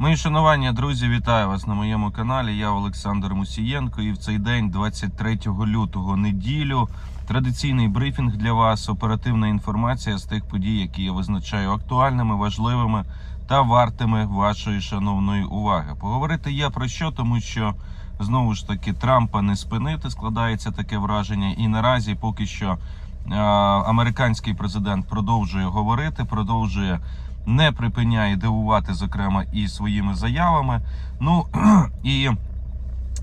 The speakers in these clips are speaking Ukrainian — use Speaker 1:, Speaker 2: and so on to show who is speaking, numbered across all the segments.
Speaker 1: Мої шанування, друзі, вітаю вас на моєму каналі. Я Олександр Мусієнко. І в цей день, 23 лютого, неділю, традиційний брифінг для вас, оперативна інформація з тих подій, які я визначаю актуальними, важливими та вартими вашої шановної уваги. Поговорити є про що, тому що знову ж таки Трампа не спинити, складається таке враження, і наразі поки що е, американський президент продовжує говорити, продовжує не припиняє дивувати, зокрема, і своїми заявами. Ну і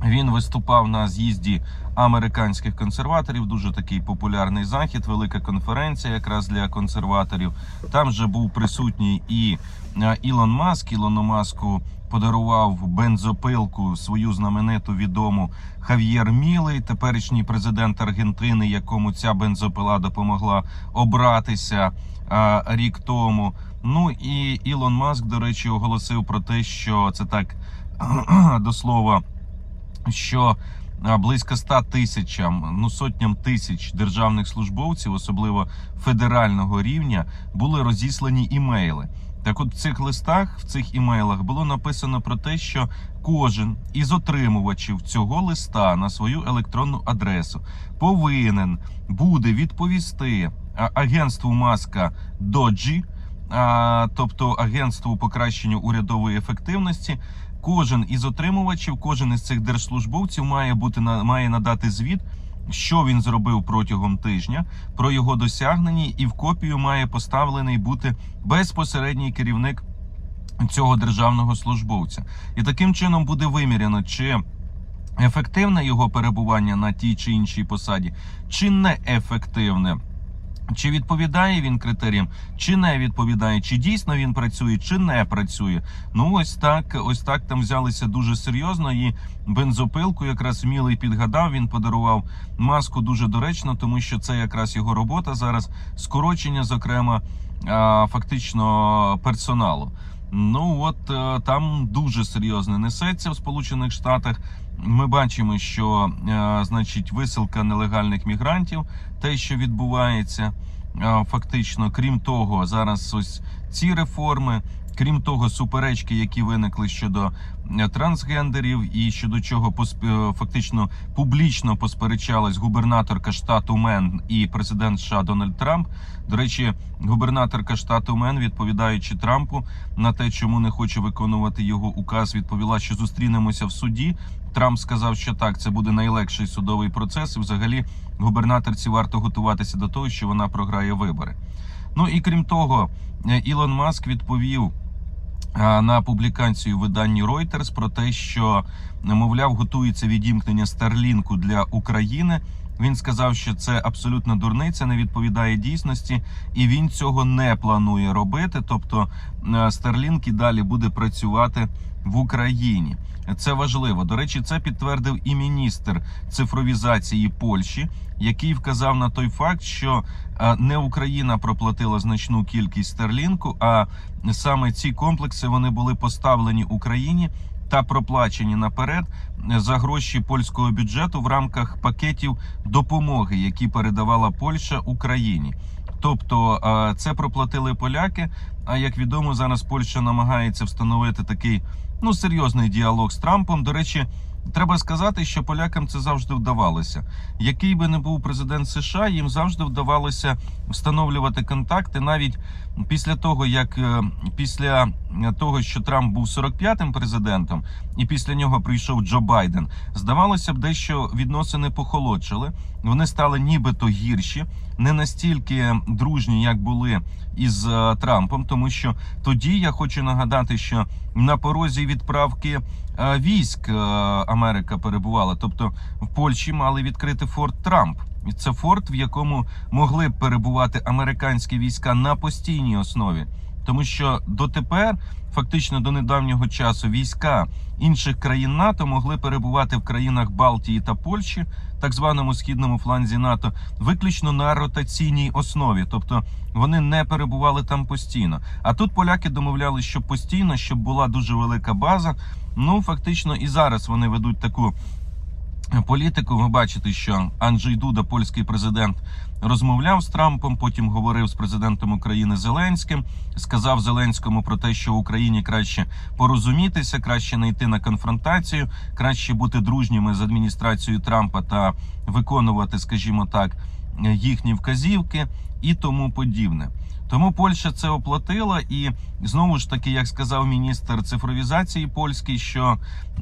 Speaker 1: він виступав на з'їзді американських консерваторів. Дуже такий популярний захід, велика конференція, якраз для консерваторів. Там же був присутній і е, Ілон Маск. Ілону Маску подарував бензопилку свою знамениту відому Хав'єр Мілий, теперішній президент Аргентини, якому ця бензопила допомогла обратися рік тому. Ну і Ілон Маск, до речі, оголосив про те, що це так до слова, що близько 100 тисячам, ну сотням тисяч державних службовців, особливо федерального рівня, були розіслані імейли. Так, от в цих листах, в цих імейлах було написано про те, що кожен із отримувачів цього листа на свою електронну адресу повинен буде відповісти агентству Маска Доджі, тобто агентству покращення урядової ефективності. Кожен із отримувачів, кожен із цих держслужбовців має бути має надати звіт, що він зробив протягом тижня, про його досягнення, і в копію має поставлений бути безпосередній керівник цього державного службовця. І таким чином буде виміряно, чи ефективне його перебування на тій чи іншій посаді, чи неефективне. Чи відповідає він критеріям, чи не відповідає, чи дійсно він працює, чи не працює. Ну ось так, ось так там взялися дуже серйозно. І бензопилку якраз вмілий підгадав. Він подарував маску дуже доречно, тому що це якраз його робота зараз. Скорочення, зокрема, фактично персоналу. Ну от е, там дуже серйозно несеться в Сполучених Штатах. Ми бачимо, що е, значить висилка нелегальних мігрантів, те, що відбувається, е, фактично, крім того, зараз ось ці реформи, крім того, суперечки, які виникли щодо е, трансгендерів, і щодо чого е, фактично публічно посперечалась губернаторка штату Мен і президент США Дональд Трамп. До речі, губернаторка штату Мен, відповідаючи Трампу на те, чому не хоче виконувати його указ, відповіла, що зустрінемося в суді. Трамп сказав, що так, це буде найлегший судовий процес. І взагалі губернаторці варто готуватися до того, що вона програє вибори. Ну і крім того, е, Ілон Маск відповів на публікацію виданні Reuters про те, що мовляв готується відімкнення Старлінку для України. Він сказав, що це абсолютно дурниця, не відповідає дійсності, і він цього не планує робити. Тобто Старлінк і далі буде працювати в Україні. Це важливо. До речі, це підтвердив і міністр цифровізації Польщі, який вказав на той факт, що е, не Україна проплатила значну кількість старлінку, а саме ці комплекси вони були поставлені Україні та проплачені наперед за гроші польського бюджету в рамках пакетів допомоги, які передавала Польща Україні. Тобто е, це проплатили поляки. А як відомо, зараз Польща намагається встановити такий ну серйозний діалог з Трампом. До речі, треба сказати, що полякам це завжди вдавалося. Який би не був президент США, їм завжди вдавалося встановлювати контакти, навіть після того, як е, після того, що Трамп був 45-м президентом, і після нього прийшов Джо Байден, здавалося б, дещо відносини похолодшили. Вони стали нібито гірші, не настільки дружні, як були із е, Трампом, тому що тоді я хочу нагадати, що на порозі відправки е, військ е, Америка перебувала, тобто в Польщі мали відкрити форт Трамп. Це форт, в якому могли перебувати американські війська на постійній основі, тому що дотепер, фактично до недавнього часу, війська інших країн НАТО могли перебувати в країнах Балтії та Польщі, так званому східному фланзі НАТО, виключно на ротаційній основі, тобто вони не перебували там постійно. А тут поляки домовляли, що постійно, щоб була дуже велика база. Ну фактично і зараз вони ведуть таку політику. Ви бачите, що Анджей Дуда, польський президент, розмовляв з Трампом. Потім говорив з президентом України Зеленським. Сказав Зеленському про те, що Україні краще порозумітися, краще не йти на конфронтацію, краще бути дружніми з адміністрацією Трампа та виконувати, скажімо так, їхні вказівки і тому подібне. Тому Польща це оплатила, і знову ж таки, як сказав міністр цифровізації польський, що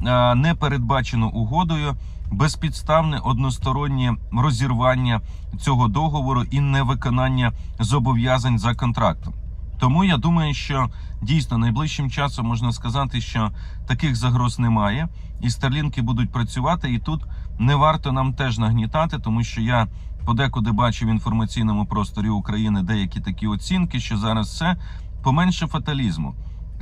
Speaker 1: е, не передбачено угодою безпідставне одностороннє розірвання цього договору і невиконання зобов'язань за контрактом. Тому я думаю, що дійсно найближчим часом можна сказати, що таких загроз немає, і старлінки будуть працювати. І тут не варто нам теж нагнітати, тому що я подекуди бачив в інформаційному просторі України деякі такі оцінки, що зараз все поменше фаталізму.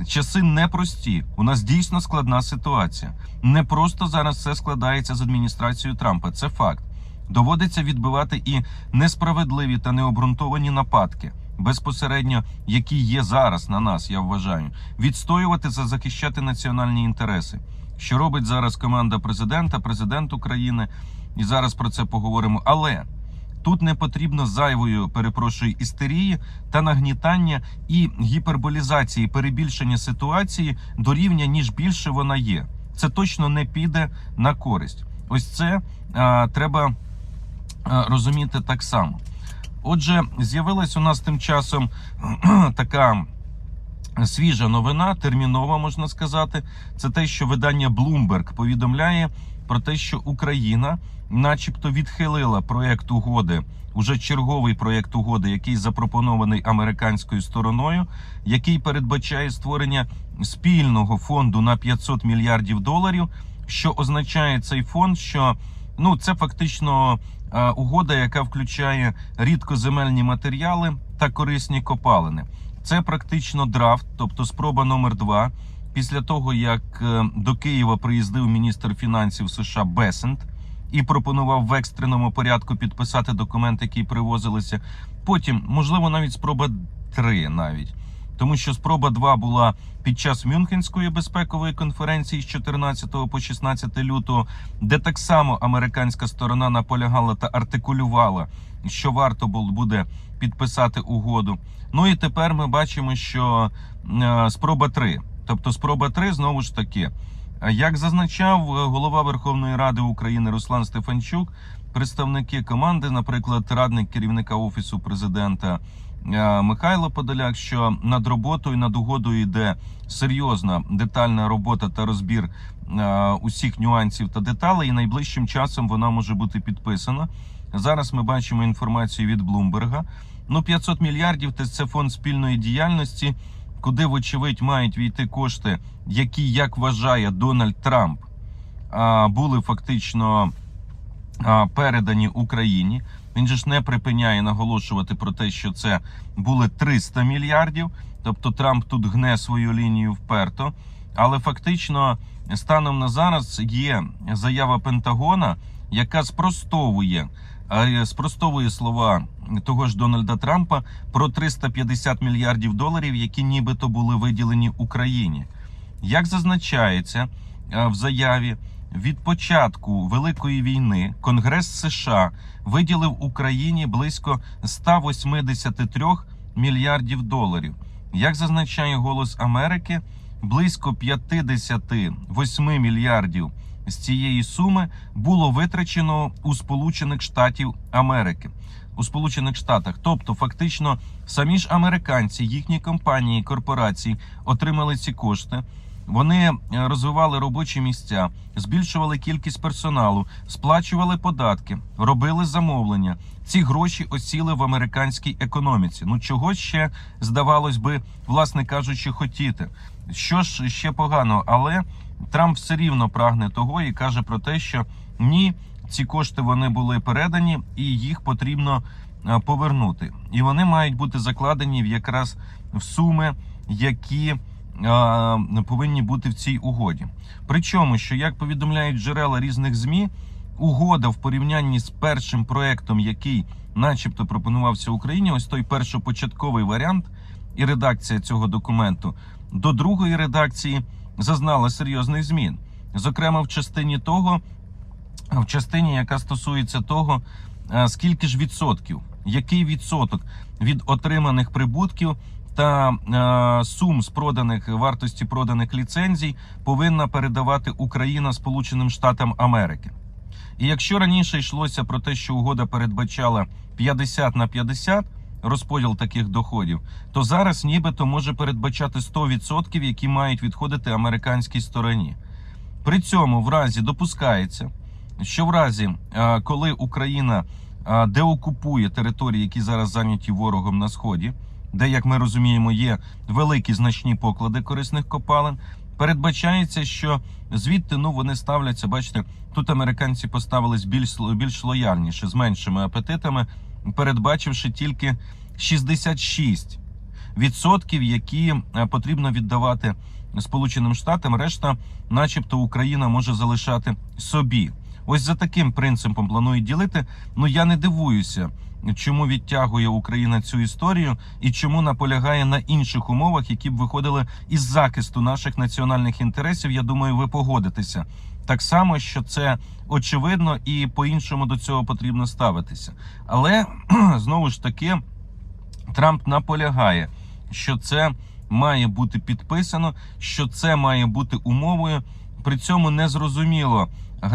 Speaker 1: Часи непрості. У нас дійсно складна ситуація. Не просто зараз все складається з адміністрацією Трампа. Це факт. Доводиться відбивати і несправедливі та необґрунтовані нападки, безпосередньо, які є зараз на нас, я вважаю, відстоювати та захищати національні інтереси. Що робить зараз команда президента, президент України, і зараз про це поговоримо. Але Тут не потрібно зайвою, перепрошую, істерії та нагнітання і гіперболізації, перебільшення ситуації до рівня, ніж більше вона є. Це точно не піде на користь. Ось це а, треба а, розуміти так само. Отже, з'явилась у нас тим часом така свіжа новина, термінова можна сказати. Це те, що видання Bloomberg повідомляє про те, що Україна, начебто, відхилила проект угоди, уже черговий проект угоди, який запропонований американською стороною, який передбачає створення спільного фонду на 500 мільярдів доларів. Що означає цей фонд? Що ну це фактично е, угода, яка включає рідкоземельні матеріали та корисні копалини. Це практично драфт, тобто спроба номер два. Після того, як е, до Києва приїздив міністр фінансів США Бесент і пропонував в екстреному порядку підписати документи, які привозилися. Потім, можливо, навіть спроба 3 навіть. Тому що спроба 2 була під час Мюнхенської безпекової конференції з 14 по 16 лютого, де так само американська сторона наполягала та артикулювала, що варто буде підписати угоду. Ну і тепер ми бачимо, що е, спроба 3. Тобто, спроба 3, знову ж таки, як зазначав е, голова Верховної Ради України Руслан Стефанчук, представники команди, наприклад, радник керівника офісу президента е, Михайло Подоляк, що над роботою над угодою йде серйозна детальна робота та розбір е, усіх нюансів та деталей. І найближчим часом вона може бути підписана. Зараз ми бачимо інформацію від Блумберга. Ну, 500 мільярдів це фонд спільної діяльності куди, вочевидь, мають війти кошти, які, як вважає Дональд Трамп, були фактично передані Україні. Він же ж не припиняє наголошувати про те, що це були 300 мільярдів. Тобто Трамп тут гне свою лінію вперто. Але фактично, станом на зараз є заява Пентагона, яка спростовує спростовує слова того ж Дональда Трампа про 350 мільярдів доларів, які нібито були виділені Україні. Як зазначається в заяві, від початку Великої війни Конгрес США виділив Україні близько 183 мільярдів доларів. Як зазначає Голос Америки, близько 58 мільярдів з цієї суми було витрачено у Сполучених Штатів Америки. У Сполучених Штатах, тобто, фактично, самі ж американці, їхні компанії, корпорації отримали ці кошти. Вони е, розвивали робочі місця, збільшували кількість персоналу, сплачували податки, робили замовлення. Ці гроші осіли в американській економіці. Ну чого ще здавалось би, власне кажучи, хотіти. Що ж ще погано, але Трамп все рівно прагне того і каже про те, що ні, ці кошти вони були передані, і їх потрібно е, повернути. І вони мають бути закладені в якраз в суми, які повинні бути в цій угоді. Причому, що як повідомляють джерела різних змі, угода в порівнянні з першим проектом, який, начебто, пропонувався Україні, ось той першопочатковий варіант і редакція цього документу до другої редакції зазнала серйозних змін, зокрема в частині того, в частині, яка стосується того, скільки ж відсотків, який відсоток від отриманих прибутків та е, сум з проданих вартості проданих ліцензій повинна передавати Україна Сполученим Штатам Америки. І якщо раніше йшлося про те, що угода передбачала 50 на 50 розподіл таких доходів, то зараз нібито може передбачати 100%, які мають відходити американській стороні. При цьому в разі допускається, що в разі, е, коли Україна е, деокупує території, які зараз зайняті ворогом на сході, де, як ми розуміємо, є великі значні поклади корисних копалин, передбачається, що звідти ну вони ставляться. Бачите, тут американці поставились більш більш лояльніше з меншими апетитами, передбачивши тільки 66 відсотків, які е, потрібно віддавати Сполученим Штатам. Решта, начебто, Україна може залишати собі. Ось за таким принципом планують ділити. Ну я не дивуюся, чому відтягує Україна цю історію і чому наполягає на інших умовах, які б виходили із захисту наших національних інтересів. Я думаю, ви погодитеся. Так само, що це очевидно, і по-іншому до цього потрібно ставитися. Але знову ж таки, Трамп наполягає, що це має бути підписано, що це має бути умовою. При цьому не зрозуміло,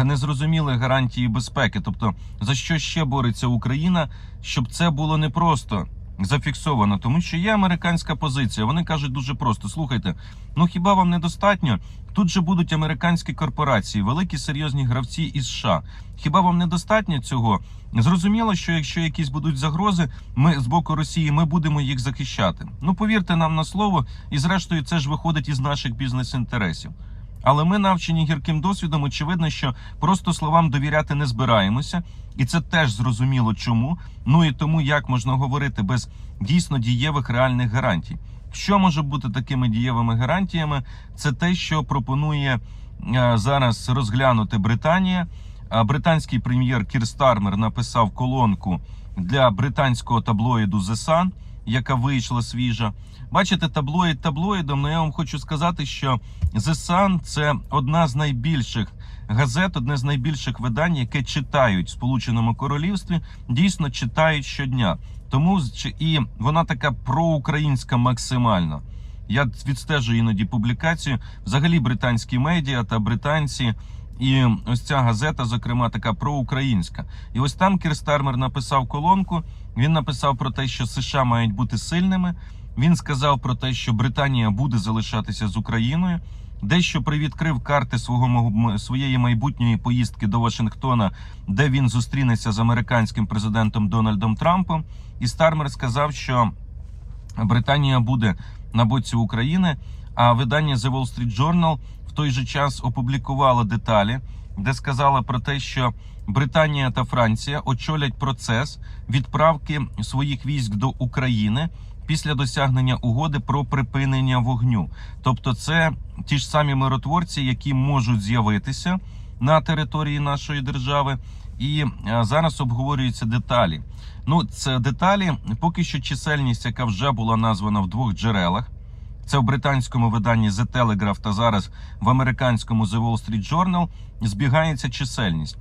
Speaker 1: не зрозуміли гарантії безпеки. Тобто за що ще бореться Україна, щоб це було не просто зафіксовано, тому що є американська позиція. Вони кажуть дуже просто: слухайте, ну хіба вам недостатньо? Тут же будуть американські корпорації, великі серйозні гравці із США. Хіба вам недостатньо цього? Зрозуміло, що якщо якісь будуть загрози, ми з боку Росії ми будемо їх захищати. Ну повірте нам на слово, і зрештою це ж виходить із наших бізнес-інтересів. Але ми навчені гірким досвідом, очевидно, що просто словам довіряти не збираємося, і це теж зрозуміло чому. Ну і тому як можна говорити без дійсно дієвих реальних гарантій. Що може бути такими дієвими гарантіями? Це те, що пропонує е, зараз розглянути Британія. Британський прем'єр Кір Стармер написав колонку для британського таблоїду The Sun, яка вийшла свіжа. Бачите, таблоїд таблоїдом, але я вам хочу сказати, що The Sun – це одна з найбільших газет, одне з найбільших видань, яке читають в Сполученому Королівстві, дійсно читають щодня. Тому і вона така проукраїнська максимально. Я відстежую іноді публікацію. Взагалі, британські медіа та британці. І ось ця газета, зокрема, така проукраїнська. І ось там Кір Стармер написав колонку. Він написав про те, що США мають бути сильними. Він сказав про те, що Британія буде залишатися з Україною. Дещо привідкрив карти свого своєї майбутньої поїздки до Вашингтона, де він зустрінеться з американським президентом Дональдом Трампом. І Стармер сказав, що Британія буде на боці України. А видання The Wall Street Journal в той же час опублікувало деталі, де сказала про те, що Британія та Франція очолять процес відправки своїх військ до України після досягнення угоди про припинення вогню. Тобто, це ті ж самі миротворці, які можуть з'явитися на території нашої держави. І зараз обговорюються деталі. Ну, це деталі поки що чисельність, яка вже була названа в двох джерелах. Це в британському виданні The Telegraph та зараз в американському The Wall Street Journal збігається чисельність.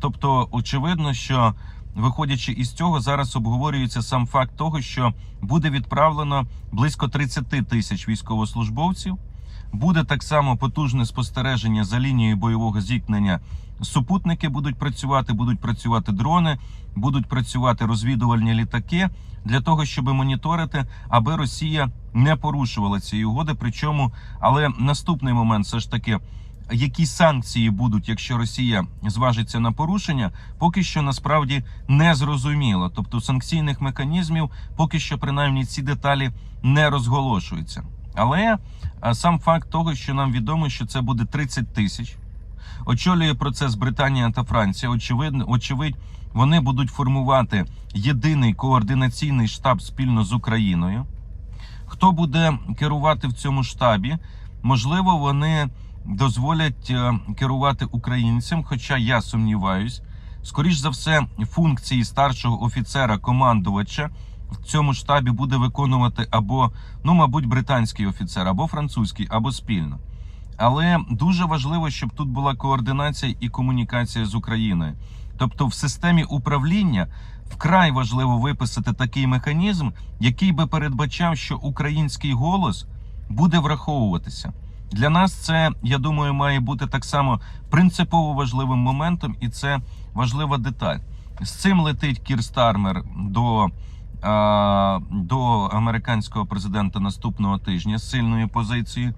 Speaker 1: Тобто, очевидно, що виходячи із цього, зараз обговорюється сам факт того, що буде відправлено близько 30 тисяч військовослужбовців. Буде так само потужне спостереження за лінією бойового зіткнення. Супутники будуть працювати, будуть працювати дрони, будуть працювати розвідувальні літаки для того, щоб моніторити, аби Росія не порушувала цієї угоди. Причому, але наступний момент, все ж таки, які санкції будуть, якщо Росія зважиться на порушення, поки що насправді не зрозуміло. Тобто санкційних механізмів поки що принаймні ці деталі не розголошуються. Але сам факт того, що нам відомо, що це буде 30 тисяч, очолює процес Британія та Франція. Очевидно, очевидь, вони будуть формувати єдиний координаційний штаб спільно з Україною. Хто буде керувати в цьому штабі? Можливо, вони дозволять е, керувати українцям, хоча я сумніваюсь. Скоріш за все, функції старшого офіцера командувача в цьому штабі буде виконувати або, ну, мабуть, британський офіцер, або французький, або спільно. Але дуже важливо, щоб тут була координація і комунікація з Україною. Тобто, в системі управління вкрай важливо виписати такий механізм, який би передбачав, що український голос буде враховуватися. Для нас це, я думаю, має бути так само принципово важливим моментом, і це важлива деталь. З цим летить Кір Стармер до, а, до американського президента наступного тижня з сильною позицією.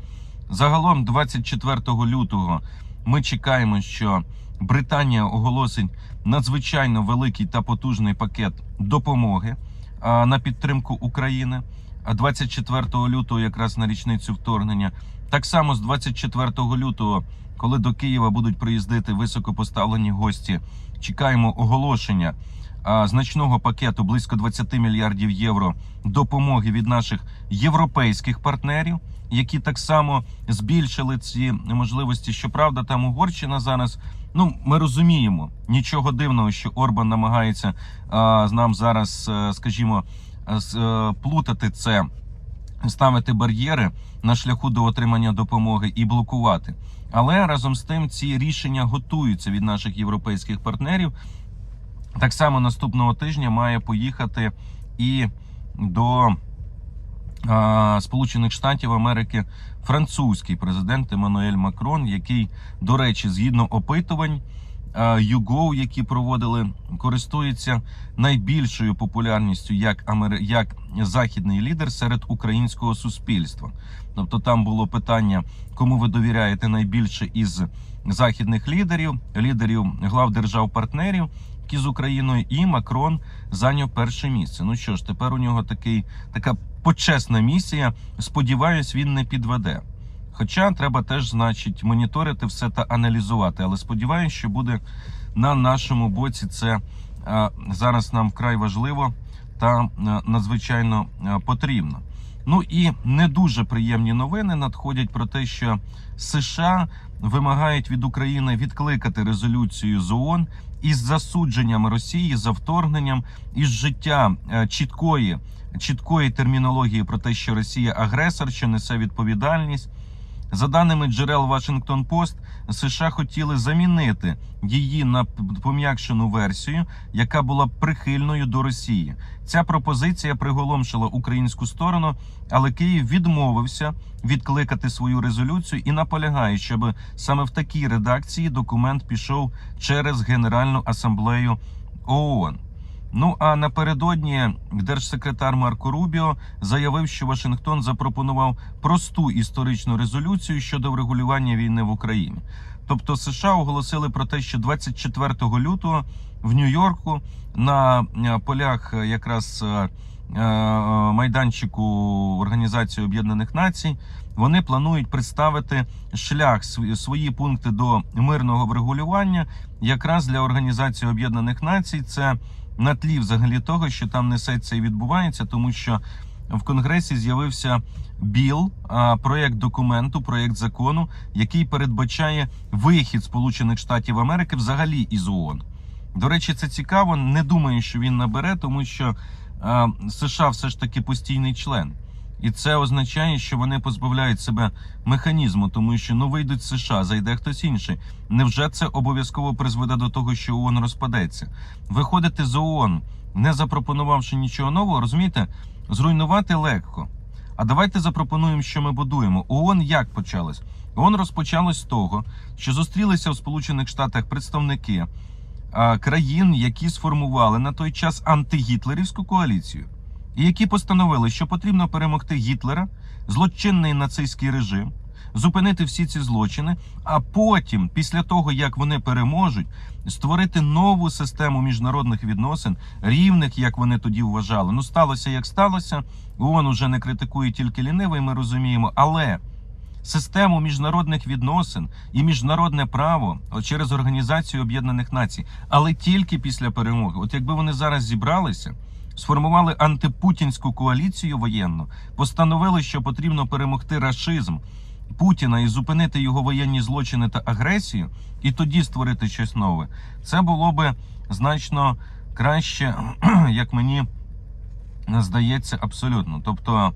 Speaker 1: Загалом, 24 лютого, ми чекаємо, що Британія оголосить надзвичайно великий та потужний пакет допомоги а, на підтримку України. А 24 лютого, якраз на річницю вторгнення, так само з 24 лютого, коли до Києва будуть приїздити високопоставлені гості, чекаємо оголошення значного пакету близько 20 мільярдів євро допомоги від наших європейських партнерів, які так само збільшили ці можливості. Щоправда, там Угорщина зараз. Ну, ми розуміємо нічого дивного, що Орбан намагається а, нам зараз, е, скажімо, плутати це, ставити бар'єри на шляху до отримання допомоги і блокувати. Але разом з тим ці рішення готуються від наших європейських партнерів. Так само наступного тижня має поїхати і до а, Сполучених Штатів Америки французький президент Еммануель Макрон, який, до речі, згідно опитувань а, YouGov, які проводили, користується найбільшою популярністю як Амери... як західний лідер серед українського суспільства. Тобто там було питання, кому ви довіряєте найбільше із західних лідерів, лідерів глав держав-партнерів, які з Україною, і Макрон зайняв перше місце. Ну що ж, тепер у нього такий така почесна місія. Сподіваюсь, він не підведе. Хоча треба теж, значить, моніторити все та аналізувати. Але сподіваюся, що буде на нашому боці. Це а, зараз нам вкрай важливо та а, надзвичайно а, потрібно. Ну і не дуже приємні новини надходять про те, що США вимагають від України відкликати резолюцію з ООН із засудженням Росії за вторгненням із життя е, чіткої чіткої термінології про те, що Росія агресор, що несе відповідальність. За даними джерел Вашингтон Пост, США хотіли замінити її на пом'якшену версію, яка була прихильною до Росії. Ця пропозиція приголомшила українську сторону, але Київ відмовився відкликати свою резолюцію і наполягає, щоб саме в такій редакції документ пішов через Генеральну асамблею ООН. Ну а напередодні держсекретар Марко Рубіо заявив, що Вашингтон запропонував просту історичну резолюцію щодо врегулювання війни в Україні. Тобто США оголосили про те, що 24 лютого в Нью-Йорку на е, полях якраз е, е, майданчику Організації Об'єднаних Націй вони планують представити шлях свої пункти до мирного врегулювання якраз для Організації Об'єднаних Націй. Це на тлі взагалі того, що там несеться і відбувається, тому що в Конгресі з'явився біл-проект документу, проєкт закону, який передбачає вихід Сполучених Штатів Америки взагалі із ООН. До речі, це цікаво. Не думаю, що він набере, тому що США все ж таки постійний член. І це означає, що вони позбавляють себе механізму, тому що ну вийдуть з США, зайде хтось інший. Невже це обов'язково призведе до того, що ООН розпадеться? Виходити з ООН, не запропонувавши нічого нового, розумієте, зруйнувати легко. А давайте запропонуємо, що ми будуємо. ООН як почалось? ООН розпочалось з того, що зустрілися в Сполучених Штатах представники країн, які сформували на той час антигітлерівську коаліцію, і які постановили, що потрібно перемогти Гітлера, злочинний нацистський режим, зупинити всі ці злочини, а потім, після того як вони переможуть, створити нову систему міжнародних відносин, рівних, як вони тоді вважали. Ну сталося як сталося. ООН уже не критикує тільки лінивий, ми розуміємо, але. Систему міжнародних відносин і міжнародне право через Організацію Об'єднаних Націй, але тільки після перемоги. От якби вони зараз зібралися, сформували антипутінську коаліцію воєнну, постановили, що потрібно перемогти рашизм Путіна і зупинити його воєнні злочини та агресію, і тоді створити щось нове. Це було би значно краще, як мені здається, абсолютно. Тобто,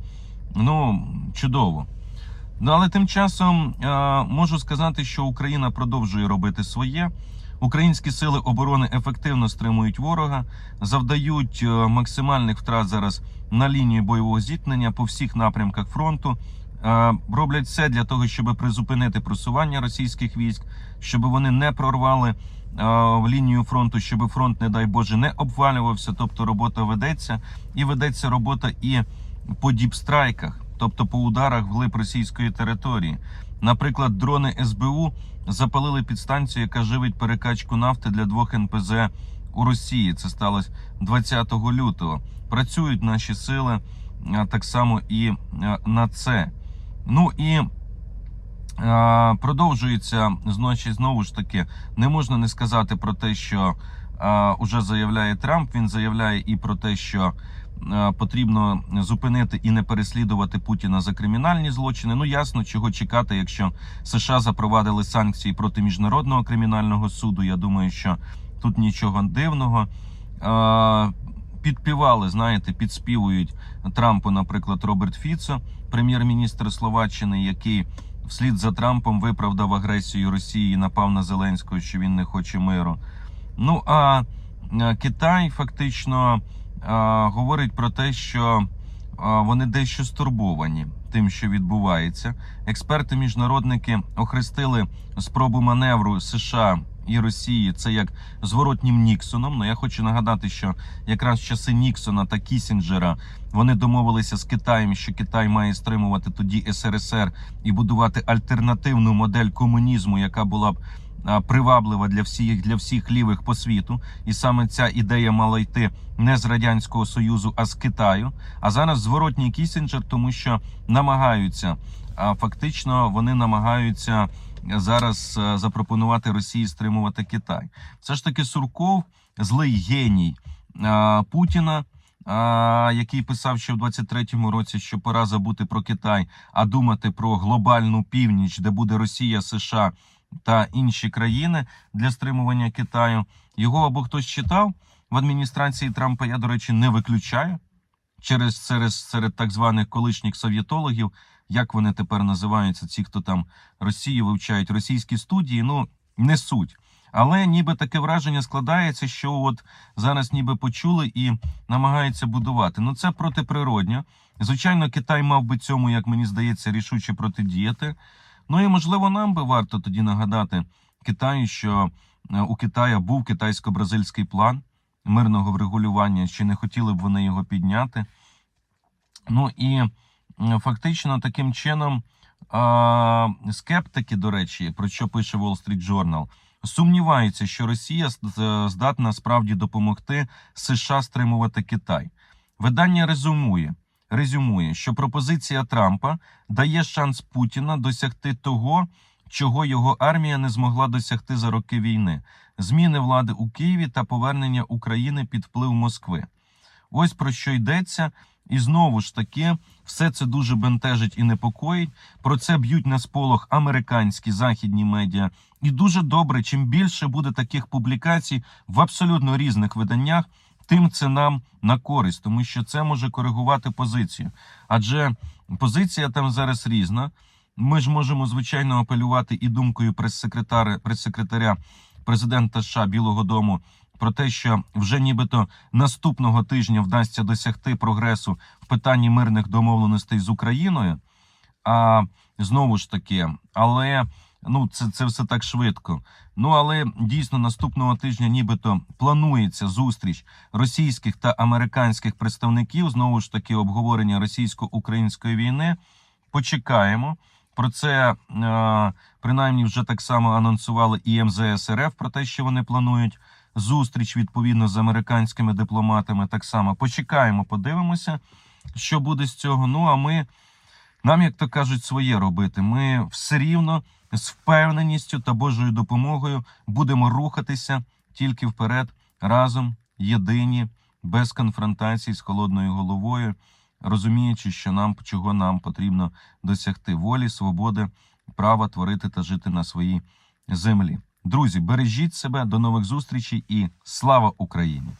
Speaker 1: ну чудово. Ну але тим часом е, можу сказати, що Україна продовжує робити своє. Українські сили оборони ефективно стримують ворога, завдають е, максимальних втрат зараз на лінії бойового зіткнення по всіх напрямках фронту. Е, Роблять все для того, щоб призупинити просування російських військ, щоб вони не прорвали е, в лінію фронту, щоб фронт, не дай Боже, не обвалювався. Тобто робота ведеться, і ведеться робота і по діпстрайках, тобто по ударах вглиб російської території. Наприклад, дрони СБУ запалили підстанцію, яка живить перекачку нафти для двох НПЗ у Росії. Це сталося 20 лютого. Працюють наші сили так само і на це. Ну і а, продовжується зночі знову ж таки. Не можна не сказати про те, що а, уже заявляє Трамп. Він заявляє і про те, що потрібно зупинити і не переслідувати Путіна за кримінальні злочини. Ну ясно, чого чекати, якщо США запровадили санкції проти міжнародного кримінального суду. Я думаю, що тут нічого дивного. Підпівали, знаєте, підспівують Трампу, наприклад, Роберт Фіцо, прем'єр-міністр Словаччини, який вслід за Трампом виправдав агресію Росії, і напав на Зеленського, що він не хоче миру. Ну а е, Китай фактично говорить про те, що вони дещо стурбовані тим, що відбувається. Експерти, міжнародники охрестили спробу маневру США і Росії це як зворотнім Ніксоном. Ну я хочу нагадати, що якраз часи Ніксона та Кісінджера вони домовилися з Китаєм, що Китай має стримувати тоді СРСР і будувати альтернативну модель комунізму, яка була б приваблива для всіх для всіх лівих по світу. І саме ця ідея мала йти не з радянського союзу, а з Китаю. А зараз зворотній Кісінджер, тому що намагаються. А фактично вони намагаються зараз е, запропонувати Росії стримувати Китай. Все ж таки Сурков, злий геній е, Путіна. Який писав ще в 23-му році, що пора забути про Китай, а думати про глобальну північ, де буде Росія, США та інші країни для стримування Китаю. Його або хтось читав в адміністрації Трампа. Я, до речі, не виключаю через серед, серед так званих колишніх совєтологів, як вони тепер називаються, ці, хто там Росію вивчають російські студії, ну не суть. Але ніби таке враження складається, що от зараз ніби почули і намагаються будувати. Ну це протиприродньо. Звичайно, Китай мав би цьому, як мені здається, рішуче протидіяти. Ну і можливо, нам би варто тоді нагадати Китаю, що е, у Китая був китайсько-бразильський план мирного врегулювання, чи не хотіли б вони його підняти. Ну і фактично таким чином скептики, до речі, про що пише Wall Street Journal, сумніваються, що Росія здатна справді допомогти США стримувати Китай. Видання резюмує, резюмує, що пропозиція Трампа дає шанс Путіна досягти того, чого його армія не змогла досягти за роки війни: зміни влади у Києві та повернення України під вплив Москви. Ось про що йдеться. І знову ж таки, все це дуже бентежить і непокоїть. Про це б'ють на сполох американські західні медіа. І дуже добре, чим більше буде таких публікацій в абсолютно різних виданнях, тим це нам на користь, тому що це може коригувати позицію. Адже позиція там зараз різна. Ми ж можемо звичайно апелювати і думкою прес-секретаря прес-секретаря президента США Білого Дому про те, що вже нібито наступного тижня вдасться досягти прогресу в питанні мирних домовленостей з Україною. А знову ж таки, але ну це, це все так швидко. Ну але дійсно наступного тижня, нібито планується зустріч російських та американських представників. Знову ж таки, обговорення російсько-української війни. Почекаємо. Про це е, принаймні вже так само анонсували і МЗС РФ про те, що вони планують зустріч відповідно з американськими дипломатами. Так само почекаємо, подивимося, що буде з цього. Ну а ми нам, як то кажуть, своє робити. Ми все рівно з впевненістю та Божою допомогою будемо рухатися тільки вперед, разом, єдині, без конфронтацій з холодною головою, розуміючи, що нам чого нам потрібно досягти волі, свободи, права творити та жити на своїй землі. Друзі, бережіть себе, до нових зустрічей і слава Україні!